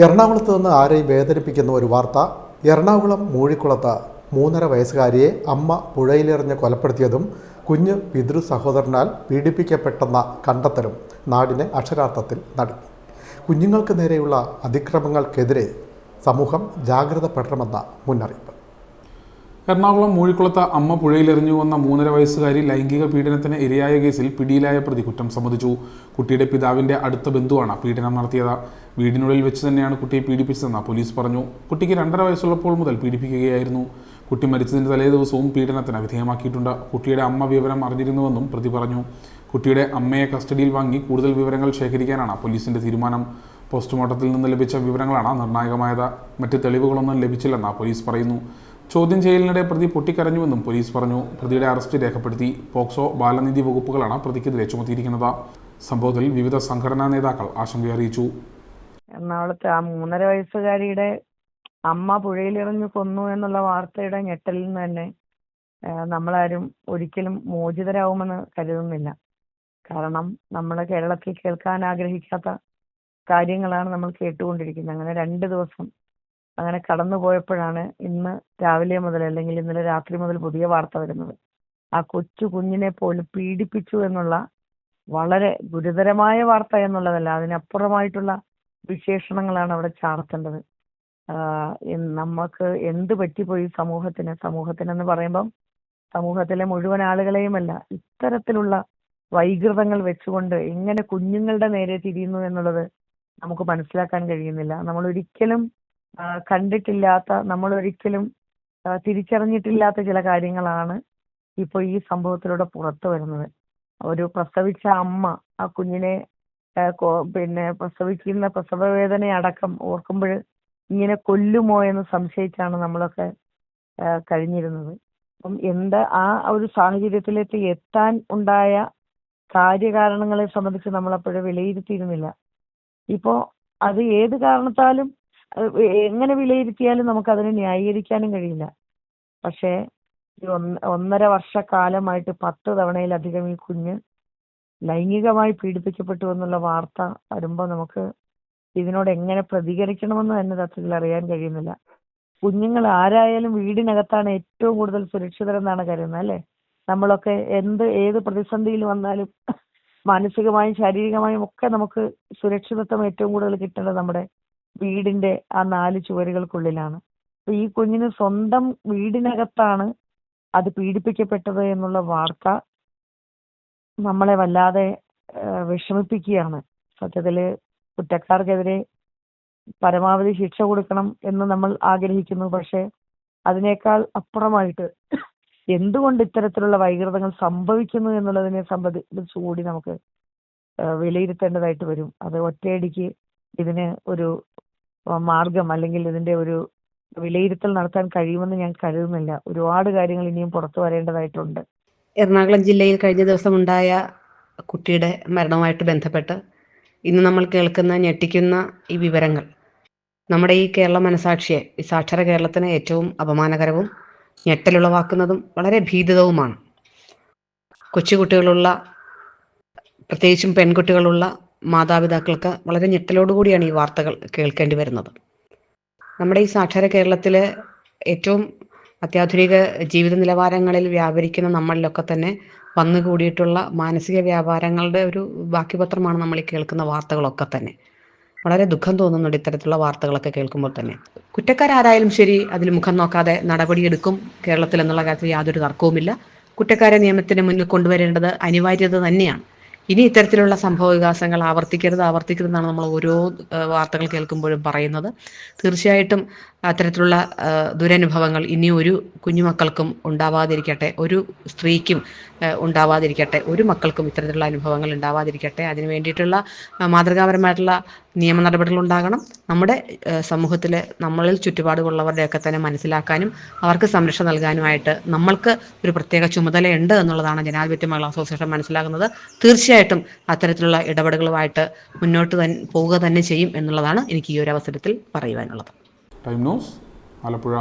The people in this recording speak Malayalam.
എറണാകുളത്ത് നിന്ന് ആരെയും വേദനിപ്പിക്കുന്ന ഒരു വാർത്ത എറണാകുളം മൂഴിക്കുളത്ത് മൂന്നര വയസ്സുകാരിയെ അമ്മ പുഴയിലെറിഞ്ഞ് കൊലപ്പെടുത്തിയതും കുഞ്ഞ് പിതൃ സഹോദരനാൽ പീഡിപ്പിക്കപ്പെട്ടെന്ന കണ്ടെത്തലും നാടിനെ അക്ഷരാർത്ഥത്തിൽ നടുക്കി കുഞ്ഞുങ്ങൾക്ക് നേരെയുള്ള അതിക്രമങ്ങൾക്കെതിരെ സമൂഹം ജാഗ്രതപ്പെടണമെന്ന മുന്നറിയിപ്പ്. എറണാകുളം മൂഴിക്കുളത്ത് അമ്മ പുഴയിലെറിഞ്ഞു വന്ന മൂന്നര വയസ്സുകാരി ലൈംഗിക പീഡനത്തിന് ഇരയായ കേസിൽ പിടിയിലായ പ്രതി കുറ്റം സമ്മതിച്ചു. കുട്ടിയുടെ പിതാവിന്റെ അടുത്ത ബന്ധുവാണ് പീഡനം നടത്തിയത്. വീടിനുള്ളിൽ വെച്ച് തന്നെയാണ് കുട്ടിയെ പീഡിപ്പിച്ചതെന്ന് പോലീസ് പറഞ്ഞു. കുട്ടിക്ക് രണ്ടര വയസ്സുള്ളപ്പോൾ മുതൽ പീഡിപ്പിക്കുകയായിരുന്നു. കുട്ടി മരിച്ചതിന്റെ തലേ ദിവസവും പീഡനത്തിന് വിധേയമാക്കിയിട്ടുണ്ട്. കുട്ടിയുടെ അമ്മ വിവരം അറിഞ്ഞിരുന്നുവെന്നും പ്രതി പറഞ്ഞു. കുട്ടിയുടെ അമ്മയെ കസ്റ്റഡിയിൽ വാങ്ങി കൂടുതൽ വിവരങ്ങൾ ശേഖരിക്കാനാണ് പോലീസിന്റെ തീരുമാനം. പോസ്റ്റ്മോർട്ടത്തിൽ നിന്ന് ലഭിച്ച വിവരങ്ങളാണ് നിർണായകമായത്. മറ്റ് തെളിവുകളൊന്നും ലഭിച്ചില്ലെന്ന് പോലീസ് പറയുന്നു. ചോദ്യം ചെയ്യലിനിടെ പ്രതി പൊട്ടിക്കരഞ്ഞുവെന്നും പോലീസ് പറഞ്ഞു. പ്രതിയുടെ അറസ്റ്റ് രേഖപ്പെടുത്തി. പോക്സോ ബാലനീതി വകുപ്പുകളാണ് പ്രതിക്കെതിരെ ചുമത്തിയിരിക്കുന്നത്. സംഭവത്തിൽ വിവിധ സംഘടനാ നേതാക്കൾ ആശങ്ക അറിയിച്ചു എറണാകുളത്ത് ആ മൂന്നര വയസ്സുകാരിയുടെ അമ്മ പുഴയിലിറങ്ങി കൊന്നു എന്നുള്ള വാർത്തയുടെ ഞെട്ടലിൽ നിന്ന് തന്നെ നമ്മളാരും ഒരിക്കലും മോചിതരാകുമെന്ന് കരുതുന്നില്ല. കാരണം നമ്മൾ കേരളത്തിൽ കേൾക്കാൻ ആഗ്രഹിക്കാത്ത കാര്യങ്ങളാണ് നമ്മൾ കേട്ടുകൊണ്ടിരിക്കുന്നത്. അങ്ങനെ രണ്ട് ദിവസം അങ്ങനെ കടന്നു പോയപ്പോഴാണ് ഇന്ന് രാവിലെ മുതൽ അല്ലെങ്കിൽ ഇന്നലെ രാത്രി മുതൽ പുതിയ വാർത്ത വരുന്നത്. ആ കൊച്ചു കുഞ്ഞിനെ പോലും പീഡിപ്പിച്ചു എന്നുള്ള വളരെ ഗുരുതരമായ വാർത്ത എന്നുള്ളതല്ല അതിനപ്പുറമായിട്ടുള്ള വിശേഷണങ്ങളാണ് അവിടെ ചാർത്തേണ്ടത്. നമുക്ക് എന്ത് പറ്റിപ്പോയി സമൂഹത്തിന്? സമൂഹത്തിനെന്ന് പറയുമ്പം സമൂഹത്തിലെ മുഴുവൻ ആളുകളെയുമല്ല ഇത്തരത്തിലുള്ള വൈകൃതങ്ങൾ വെച്ചുകൊണ്ട് എങ്ങനെ കുഞ്ഞുങ്ങളുടെ നേരെ തിരിയുന്നു എന്നുള്ളത് നമുക്ക് മനസ്സിലാക്കാൻ കഴിയുന്നില്ല. നമ്മൾ ഒരിക്കലും കണ്ടിട്ടില്ലാത്ത നമ്മൾ ഒരിക്കലും തിരിച്ചറിഞ്ഞിട്ടില്ലാത്ത ചില കാര്യങ്ങളാണ് ഇപ്പോൾ ഈ സംഭവത്തിലൂടെ പുറത്തു വരുന്നത്. ഒരു പ്രസവിച്ച അമ്മ ആ കുഞ്ഞിനെ പിന്നെ പ്രസവിക്കുന്ന പ്രസവ വേദന അടക്കം ഓർക്കുമ്പോൾ ഇങ്ങനെ കൊല്ലുമോ എന്ന് സംശയിച്ചാണ് നമ്മളൊക്കെ കഴിഞ്ഞിരുന്നത്. അപ്പം എന്താ ആ ഒരു സാഹചര്യത്തിലേക്ക് എത്താൻ ഉണ്ടായ കാര്യകാരണങ്ങളെ സംബന്ധിച്ച് നമ്മളപ്പോഴും വിലയിരുത്തിയിരുന്നില്ല. ഇപ്പോൾ അത് ഏത് കാരണത്താലും എങ്ങനെ വിലയിരുത്തിയാലും നമുക്ക് അതിനെ ന്യായീകരിക്കാനും കഴിയില്ല. പക്ഷേ ഈ ഒന്ന് ഒന്നര വർഷക്കാലമായിട്ട് പത്ത് തവണയിലധികം ഈ കുഞ്ഞ് ലൈംഗികമായി പീഡിപ്പിക്കപ്പെട്ടു എന്നുള്ള വാർത്ത വരുമ്പോൾ നമുക്ക് ഇതിനോട് എങ്ങനെ പ്രതികരിക്കണമെന്ന് തന്നെ സത്യത്തിൽ അറിയാൻ കഴിയുന്നില്ല. കുഞ്ഞുങ്ങൾ ആരായാലും വീടിനകത്താണ് ഏറ്റവും കൂടുതൽ സുരക്ഷിതരെന്നാണ് കരുതുന്നത് അല്ലേ? നമ്മളൊക്കെ എന്ത് ഏത് പ്രതിസന്ധിയിൽ വന്നാലും മാനസികമായും ശാരീരികമായും ഒക്കെ നമുക്ക് സുരക്ഷിതത്വം ഏറ്റവും കൂടുതൽ കിട്ടേണ്ടത് നമ്മുടെ വീടിന്റെ ആ നാല് ചുവരുകൾക്കുള്ളിലാണ്. അപ്പൊ ഈ കുഞ്ഞിന് സ്വന്തം വീടിനകത്താണ് അത് പീഡിപ്പിക്കപ്പെട്ടത് എന്നുള്ള വാർത്ത നമ്മളെ വല്ലാതെ വിഷമിപ്പിക്കുകയാണ്. സത്യത്തിൽ കുറ്റക്കാർക്കെതിരെ പരമാവധി ശിക്ഷ കൊടുക്കണം എന്ന് നമ്മൾ ആഗ്രഹിക്കുന്നു. പക്ഷെ അതിനേക്കാൾ അപ്പുറമായിട്ട് എന്തുകൊണ്ട് ഇത്തരത്തിലുള്ള വൈകൃതങ്ങൾ സംഭവിക്കുന്നു എന്നുള്ളതിനെ സംബന്ധിച്ച് കൂടി നമുക്ക് വിലയിരുത്തേണ്ടതായിട്ട് വരും. അത് ഒറ്റയടിക്ക് ഇതിന് ഒരു മാർഗം അല്ലെങ്കിൽ ഇതിന്റെ ഒരു വിലയിരുത്തൽ നടത്താൻ കഴിയുമെന്ന് ഞാൻ കരുതുന്നില്ല. ഒരുപാട് കാര്യങ്ങൾ ഇനിയും പുറത്തു വരേണ്ടതായിട്ടുണ്ട്. എറണാകുളം ജില്ലയിൽ കഴിഞ്ഞ ദിവസം ഉണ്ടായ കുട്ടിയുടെ മരണവുമായിട്ട് ബന്ധപ്പെട്ട് ഇന്ന് നമ്മൾ കേൾക്കുന്ന ഞെട്ടിക്കുന്ന ഈ വിവരങ്ങൾ. നമ്മുടെ ഈ കേരള മനസാക്ഷിയെ ഈ സാക്ഷര കേരളത്തിന് ഏറ്റവും അപമാനകരവും ഞെട്ടലുളവാക്കുന്നതും വളരെ ഭീതിതവുമാണ്. കൊച്ചുകുട്ടികളുള്ള പ്രത്യേകിച്ചും പെൺകുട്ടികളുള്ള മാതാപിതാക്കൾക്ക് വളരെ ഞെട്ടലോടുകൂടിയാണ് ഈ വാർത്തകൾ കേൾക്കേണ്ടി വരുന്നത്. നമ്മുടെ ഈ സാക്ഷര കേരളത്തിലെ ഏറ്റവും അത്യാധുനിക ജീവിത നിലവാരങ്ങളിൽ വ്യാപരിക്കുന്ന നമ്മളിലൊക്കെ തന്നെ വന്നുകൂടിയിട്ടുള്ള മാനസിക വ്യാപാരങ്ങളുടെ ഒരു ബാക്കിപത്രമാണ് നമ്മൾ ഈ കേൾക്കുന്ന വാർത്തകളൊക്കെ തന്നെ. വളരെ ദുഃഖം തോന്നുന്നുണ്ട് ഇത്തരത്തിലുള്ള വാർത്തകളൊക്കെ കേൾക്കുമ്പോൾ തന്നെ. കുറ്റക്കാരായാലും ശരി അതിൽ മുഖം നോക്കാതെ നടപടിയെടുക്കും കേരളത്തിൽ എന്നുള്ള കാര്യത്തിൽ യാതൊരു തർക്കവുമില്ല. കുറ്റക്കാരെ നിയമത്തിന് മുന്നിൽ കൊണ്ടുവരേണ്ടത് അനിവാര്യത തന്നെയാണ്. ഇനി ഇത്തരത്തിലുള്ള സംഭവ വികാസങ്ങൾ ആവർത്തിക്കരുത് ആവർത്തിക്കരുതെന്നാണ് നമ്മൾ ഓരോ വാർത്തകൾ കേൾക്കുമ്പോഴും പറയുന്നത്. തീർച്ചയായിട്ടും അത്തരത്തിലുള്ള ദുരനുഭവങ്ങൾ ഇനി ഒരു കുഞ്ഞുമക്കൾക്കും ഉണ്ടാവാതിരിക്കട്ടെ. ഒരു സ്ത്രീക്കും ഉണ്ടാവാതിരിക്കട്ടെ. ഒരു മക്കൾക്കും ഇത്തരത്തിലുള്ള അനുഭവങ്ങൾ ഉണ്ടാവാതിരിക്കട്ടെ. അതിന് വേണ്ടിയിട്ടുള്ള മാതൃകാപരമായിട്ടുള്ള നിയമ നടപടികൾ ഉണ്ടാകണം. നമ്മുടെ സമൂഹത്തിൽ നമ്മളിൽ ചുറ്റുപാടുമുള്ളവരുടെയൊക്കെ തന്നെ മനസ്സിലാക്കാനും അവർക്ക് സംരക്ഷണം നൽകാനുമായിട്ട് നമ്മൾക്ക് ഒരു പ്രത്യേക ചുമതലയുണ്ട് എന്നുള്ളതാണ് ജനാധിപത്യ മഹിളാ അസോസിയേഷൻ മനസ്സിലാക്കുന്നത്. തീർച്ചയായിട്ടും അത്തരത്തിലുള്ള ഇടപെടലുകളുമായിട്ട് മുന്നോട്ട് തന്നെ പോവുക തന്നെ ചെയ്യും എന്നുള്ളതാണ് എനിക്ക് ഈ ഒരു അവസരത്തിൽ പറയുവാനുള്ളത്. Time news Alappuzha